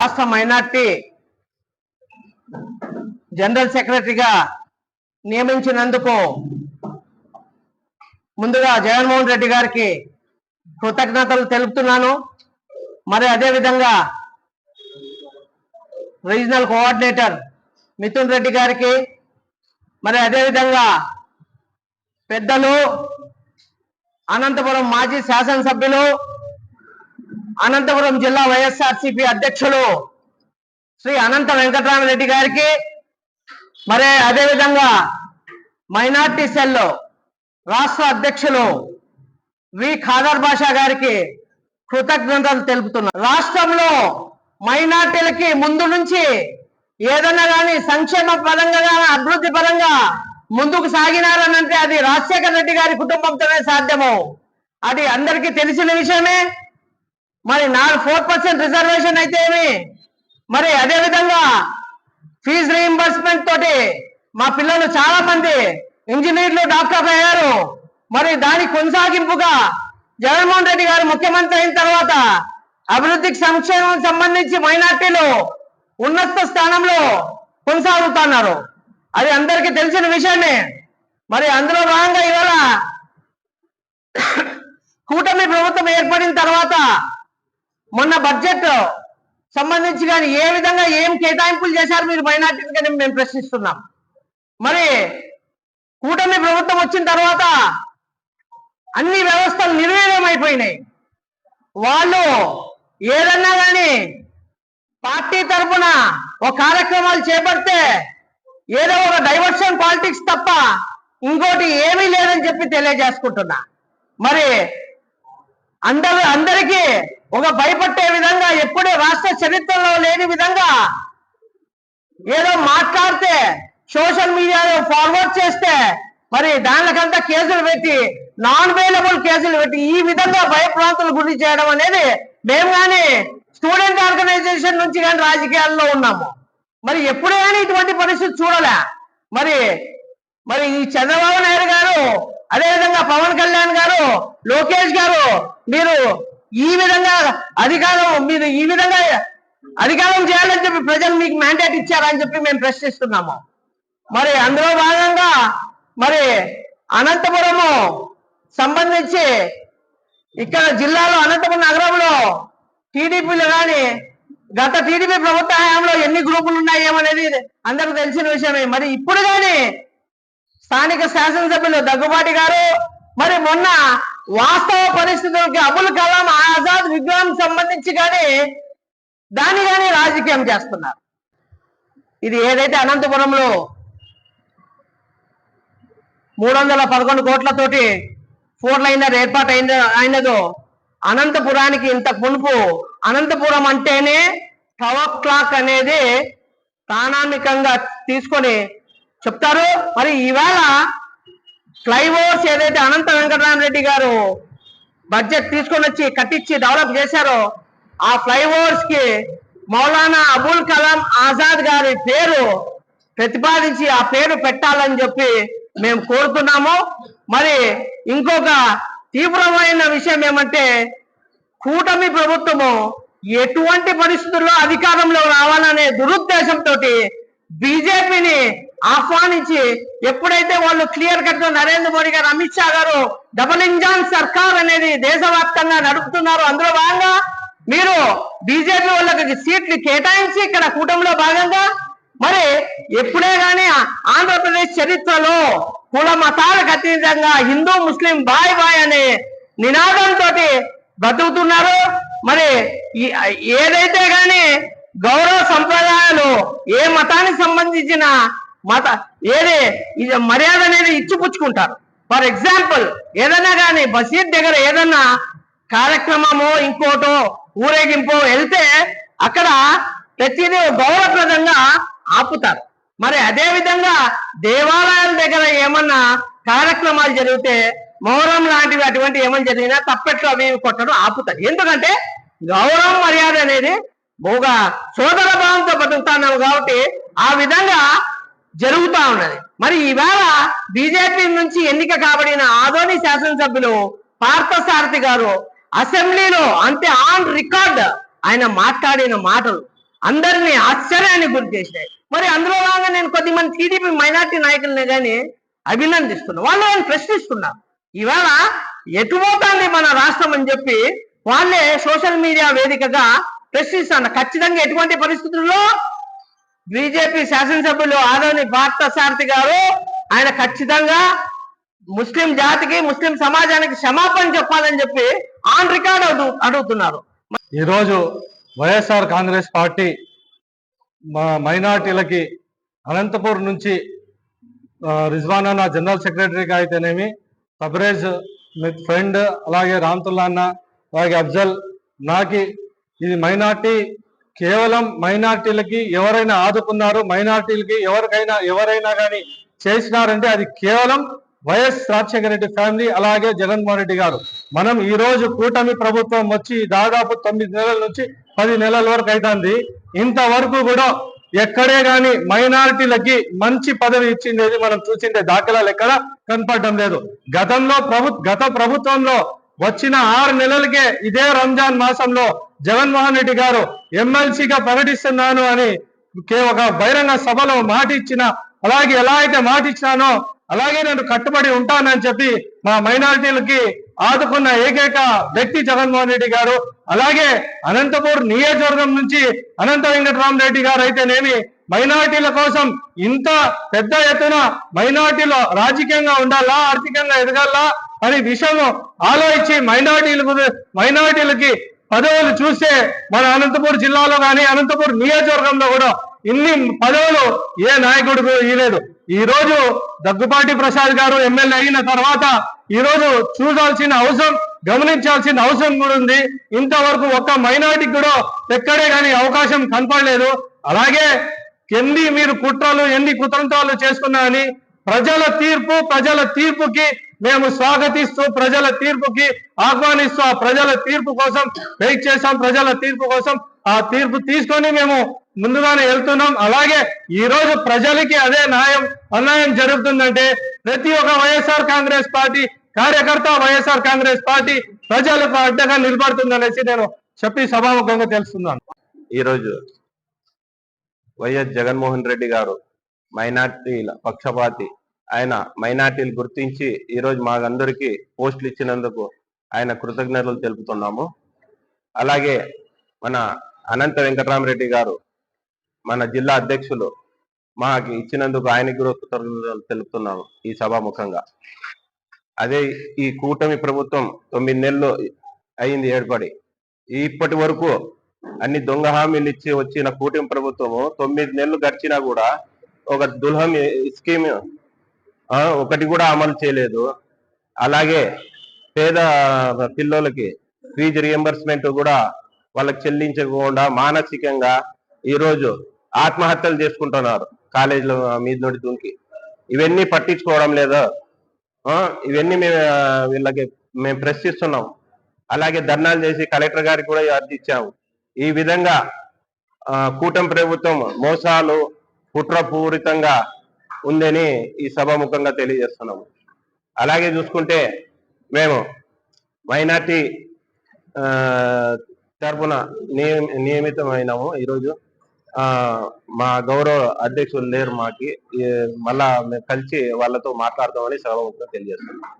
రాష్ట్ర minority general సెక్రటరీగా నియమించినందుకు ముందుగా జగన్మోహన్ రెడ్డి గారికి కృతజ్ఞతలు తెలుపుతున్నాను. మరి అదే విధంగా రీజనల్ కోఆర్డినేటర్ మిథున్ రెడ్డి గారికి మరి అదే విధంగా పెద్దలు అనంతపురం మాజీ శాసనసభ్యులు అనంతపురం జిల్లా వైఎస్ఆర్సిపి అధ్యక్షులు శ్రీ అనంత వెంకటరామరెడ్డి గారికి మరి అదేవిధంగా మైనార్టీ సెల్ రాష్ట్ర అధ్యక్షులు వి ఖాదర్ బాషా గారికి కృతజ్ఞతలు తెలుపుతున్నారు రాష్ట్రంలో మైనార్టీలకి ముందు నుంచి ఏదన్నా కానీ సంక్షేమ పరంగా అభివృద్ధి పరంగా ముందుకు సాగినారనంటే అది రాజశేఖర రెడ్డి గారి కుటుంబంతోనే సాధ్యము. అది అందరికీ తెలిసిన విషయమే. మరి నాలుగు ఫోర్ పర్సెంట్ రిజర్వేషన్ అయితే ఏమి? మరి అదే విధంగా ఫీజు రీఎంబర్స్మెంట్ తోటి మా పిల్లలు చాలా మంది ఇంజనీర్లు డాక్టర్లు అయ్యారు. మరి దాని కొనసాగింపుగా జగన్మోహన్ రెడ్డి గారు ముఖ్యమంత్రి అయిన తర్వాత అభివృద్ధికి సంక్షేమం సంబంధించి మైనార్టీలు ఉన్నత స్థానంలో కొనసాగుతున్నారు. అది అందరికీ తెలిసిన విషయమే. మరి అందులో భాగంగా ఇవాళ కూటమి ప్రభుత్వం ఏర్పడిన తర్వాత మొన్న బడ్జెట్ సంబంధించి కానీ ఏ విధంగా ఏం కేటాయింపులు చేశారు మీరు మైనార్టీలు కానీ మేము ప్రశ్నిస్తున్నాం. మరి కూటమి ప్రభుత్వం వచ్చిన తర్వాత అన్ని వ్యవస్థలు నిర్వీర్యమైపోయినాయి వాళ్ళు ఏదన్నా కానీ పార్టీ తరఫున ఒక కార్యక్రమాలు చేపడితే ఏదో ఒక డైవర్షన్ పాలిటిక్స్ తప్ప ఇంకోటి ఏమీ లేదని చెప్పి తెలియజేసుకుంటున్నా. మరి అందరూ అందరికీ ఒక భయపట్టే విధంగా ఎప్పుడూ రాష్ట్ర చరిత్రలో లేని విధంగా ఏదో మాట్లాడితే సోషల్ మీడియాలో ఫార్వర్డ్ చేస్తే మరి దానికంతా కేసులు పెట్టి నాన్ అవైలబుల్ కేసులు పెట్టి ఈ విధంగా భయప్రాంతులు గురి చేయడం అనేది మేము కానీ స్టూడెంట్ ఆర్గనైజేషన్ నుంచి కానీ రాజకీయాల్లో ఉన్నాము. మరి ఎప్పుడైనా కానీ ఇటువంటి పరిస్థితి చూడలే. మరి మరి ఈ చంద్రబాబు నాయుడు గారు అదేవిధంగా పవన్ కళ్యాణ్ గారు లోకేష్ గారు మీరు ఈ విధంగా అధికారం మీరు ఈ విధంగా అధికారం చేయాలని చెప్పి ప్రజలు మీకు మ్యాండేట్ ఇచ్చారని చెప్పి మేము ప్రశ్నిస్తున్నాము. మరి అందులో భాగంగా మరి అనంతపురము సంబంధించి ఇక్కడ జిల్లాలో అనంతపురం నగరంలో టీడీపీలు కానీ గత టీడీపీ ప్రభుత్వ హయాంలో ఎన్ని గ్రూపులు ఉన్నాయేమనేది అందరికి తెలిసిన విషయమే. మరి ఇప్పుడు కానీ స్థానిక శాసనసభ్యులు దగ్గుబాటి గారు మరి మొన్న వాస్తవ పరిస్థితులకి అబుల్ కలాం ఆజాద్ విగ్రహం సంబంధించి కానీ దాన్ని కానీ రాజకీయం చేస్తున్నారు. ఇది ఏదైతే అనంతపురంలో మూడు వందల పదకొండు కోట్లతోటి ఫోర్ లైనర్ ఏర్పాటు అయిన అయినదో అనంతపురానికి ఇంత మునుపు అనంతపురం అంటేనే టవర్ క్లాక్ అనేది ప్రాణానికంగా తీసుకొని చెప్తారు? మరి ఇవాళ ఫ్లైఓవర్స్ ఏదైతే అనంత వెంకటరామరెడ్డి గారు బడ్జెట్ తీసుకొని వచ్చి కట్టించి డెవలప్ చేశారో ఆ ఫ్లైఓవర్స్కి మౌలానా అబుల్ కలాం ఆజాద్ గారి పేరు ప్రతిపాదించి ఆ పేరు పెట్టాలని చెప్పి మేము కోరుతున్నాము. మరి ఇంకొక తీవ్రమైన విషయం ఏమంటే కూటమి ప్రభుత్వము ఎటువంటి పరిస్థితుల్లో అధికారంలో రావాలనే దురుద్దేశంతో బీజేపీని ఆహ్వానించి ఎప్పుడైతే వాళ్ళు క్లియర్ కట్గా నరేంద్ర మోడీ గారు అమిత్ షా గారు డబుల్ ఇంజాన్ సర్కార్ అనేది దేశవ్యాప్తంగా నడుపుతున్నారు. అందులో భాగంగా మీరు బీజేపీ వాళ్ళకి సీట్లు కేటాయించి ఇక్కడ కూటమిలో భాగంగా మరి ఎప్పుడే గాని ఆంధ్రప్రదేశ్ చరిత్రలో కుల మతాలకు అతీతంగా హిందూ ముస్లిం బాయ్ బాయ్ అనే నినాదంతో బతుకుతున్నారు. మరి ఏదైతే గాని గౌరవ సంప్రదాయాలు ఏ మతానికి సంబంధించిన మత ఏది? ఇది మర్యాద అనేది ఇచ్చిపుచ్చుకుంటారు. ఫర్ ఎగ్జాంపుల్ ఏదైనా కానీ మసీద్ దగ్గర ఏదన్నా కార్యక్రమమో ఇంకోటో ఊరేగింపో వెళ్తే అక్కడ ప్రతిదీ గౌరవప్రదంగా ఆపుతారు. మరి అదే విధంగా దేవాలయాల దగ్గర ఏమన్నా కార్యక్రమాలు జరిగితే మొహరం లాంటివి అటువంటి ఏమైనా జరిగినా తప్పెట్లు అవి కొట్టడం ఆపుతారు. ఎందుకంటే గౌరవం మర్యాద అనేది బహుగా సోదర భావంతో బతుకుతున్నాం కాబట్టి ఆ విధంగా జరుగుతా ఉన్నది. మరి ఇవాళ బీజేపీ నుంచి ఎన్నిక కాబడిన ఆదోని శాసనసభ్యులు పార్థసారథి గారు అసెంబ్లీలో అంతే ఆన్ రికార్డ్ ఆయన మాట్లాడిన మాటలు అందరినీ ఆశ్చర్యానికి గురి చేసినాయి. మరి అందులో భాగంగా నేను కొద్దిమంది టీడీపీ మైనార్టీ నాయకుల్ని కానీ అభినందిస్తున్నా. వాళ్ళు నేను ప్రశ్నిస్తున్నా. ఇవాళ ఎటుపోతుంది మన రాష్ట్రం అని చెప్పి వాళ్ళే సోషల్ మీడియా వేదికగా ప్రశ్నిస్తాను ఖచ్చితంగా ఎటువంటి పరిస్థితుల్లో బీజేపీ శాసనసభ్యులు ఆదోని పార్థసారథి గారు ఆయన ఖచ్చితంగా ముస్లిం జాతికి ముస్లిం సమాజానికి క్షమాపణ చెప్పాలని చెప్పి ఆన్ రికార్డ్ అడుగుతున్నారు. ఈరోజు వైఎస్ఆర్ కాంగ్రెస్ పార్టీ మా మైనార్టీలకి అనంతపూర్ నుంచి ఆ, రిజ్వాన్ అన్న జనరల్ సెక్రటరీగా అయితేనేమి సబరేజ్ విత్ ఫ్రెండ్ అలాగే రామ్తుల్లా అన్న అలాగే అఫ్జల్ నాకి ఇది మైనార్టీ కేవలం మైనార్టీలకి ఎవరైనా ఆదుకున్నారు మైనార్టీలకి ఎవరికైనా ఎవరైనా కానీ చేసినారంటే అది కేవలం వైఎస్ రాజశేఖర రెడ్డి ఫ్యామిలీ అలాగే జగన్మోహన్ రెడ్డి గారు. మనం ఈ రోజు కూటమి ప్రభుత్వం వచ్చి దాదాపు తొమ్మిది నెలల నుంచి పది నెలల వరకు అవుతుంది ఇంతవరకు కూడా ఎక్కడే గాని మైనారిటీలకి మంచి పదవి ఇచ్చిండేది మనం చూసిండే దాఖలాలు ఎక్కడ కనపడడం లేదు. గతంలో ప్రభు గత ప్రభుత్వంలో వచ్చిన ఆరు నెలలకే ఇదే రంజాన్ మాసంలో జగన్మోహన్ రెడ్డి గారు ఎమ్మెల్సీగా ప్రకటిస్తున్నాను అని కే- ఒక బహిరంగ సభలో మాట ఇచ్చిన అలాగే ఎలా అయితే మాట ఇచ్చినానో అలాగే నేను కట్టుబడి ఉంటానని చెప్పి మా మైనారిటీలకి ఆదుకున్న ఏకైక వ్యక్తి జగన్మోహన్ రెడ్డి గారు. అలాగే అనంతపూర్ నియోజకవర్గం నుంచి అనంత వెంకటరామరెడ్డి గారు అయితేనేమి మైనార్టీల కోసం ఇంత పెద్ద ఎత్తున మైనార్టీలో రాజకీయంగా ఉండాలా ఆర్థికంగా ఎదగాలా అనే విషయం ఆలోచించి మైనార్టీలకు మైనార్టీలకి పదవులు చూస్తే మన అనంతపూర్ జిల్లాలో కానీ అనంతపూర్ నియోజకవర్గంలో కూడా ఇన్ని పదవులు ఏ నాయకుడికి ఇవ్వలేదు ఈ రోజు దగ్గుపాటి ప్రసాద్ గారు ఎమ్మెల్యే అయిన తర్వాత ఈ రోజు చూడాల్సిన అవసరం గమనించాల్సిన అవసరం కూడా ఉంది. ఇంతవరకు ఒక్క మైనార్టీకి కూడా ఎక్కడే కానీ అవకాశం కనపడలేదు. అలాగే ఎన్ని మీరు కుట్రలు ఎన్ని కుతంత్రాలు చేసుకున్నా ప్రజల తీర్పు ప్రజల తీర్పుకి మేము స్వాగతిస్తూ ప్రజల తీర్పుకి ఆహ్వానిస్తూ ఆ ప్రజల తీర్పు కోసం వెయిట్ చేసాం ప్రజల తీర్పు కోసం ఆ తీర్పు తీసుకొని మేము ముందుగానే వెళ్తున్నాం. అలాగే ఈ రోజు ప్రజలకి అదే న్యాయం అన్యాయం జరుగుతుందంటే ప్రతి ఒక్క వైఎస్ఆర్ కాంగ్రెస్ పార్టీ కార్యకర్త వైఎస్ఆర్ కాంగ్రెస్ పార్టీ ప్రజలకు అడ్డగా నిలబడుతుందనేసి నేను చెప్పి సభాముఖంగా తెలుస్తున్నాను. ఈరోజు వైఎస్ జగన్మోహన్ రెడ్డి గారు మైనార్టీల పక్షపాతి ఆయన మైనార్టీలు గుర్తించి ఈరోజు మాకందరికీ పోస్టులు ఇచ్చినందుకు ఆయన కృతజ్ఞతలు తెలుపుతున్నాము. అలాగే మన అనంత వెంకటరామరెడ్డి గారు మన జిల్లా అధ్యక్షులు మాకు ఇచ్చినందుకు ఆయనకి కూడా కృతజ్ఞతలు తెలుపుతున్నాము ఈ సభాముఖంగా. అదే ఈ కూటమి ప్రభుత్వం తొమ్మిది నెలలు అయింది ఏర్పడి. ఇప్పటి వరకు అన్ని దొంగ హామీలు ఇచ్చి వచ్చిన కూటమి ప్రభుత్వము తొమ్మిది నెలలు గడిచినా కూడా ఒక దుల్హం స్కీమ్ ఒకటి కూడా అమలు చేయలేదు. అలాగే పేద పిల్లలకి ఫీజు రియంబర్స్మెంట్ కూడా వాళ్ళకి చెల్లించకుండా మానసికంగా ఈరోజు ఆత్మహత్యలు చేసుకుంటున్నారు కాలేజీల మీద నుండి దూకి. ఇవన్నీ పట్టించుకోవడం లేదు. ఇవన్నీ మేము వీళ్ళకి మేము ప్రశ్నిస్తున్నాం. అలాగే ధర్నాలు చేసి కలెక్టర్ గారికి కూడా అర్జీ ఇచ్చాము ఈ విధంగా కూటమి ప్రభుత్వం మోసాలు కుట్రపూరితంగా ఉందని ఈ సభాముఖంగా తెలియజేస్తున్నాము. అలాగే చూసుకుంటే మేము మైనార్టీ ఆ, తరపున నియమి- నియమితమైనాము ఈరోజు. ఆ, మా గౌరవ అధ్యక్షులు లేరు మాకి. మళ్ళా మేము కలిసి వాళ్ళతో మాట్లాడతామని సభాముఖంగా తెలియజేస్తున్నాం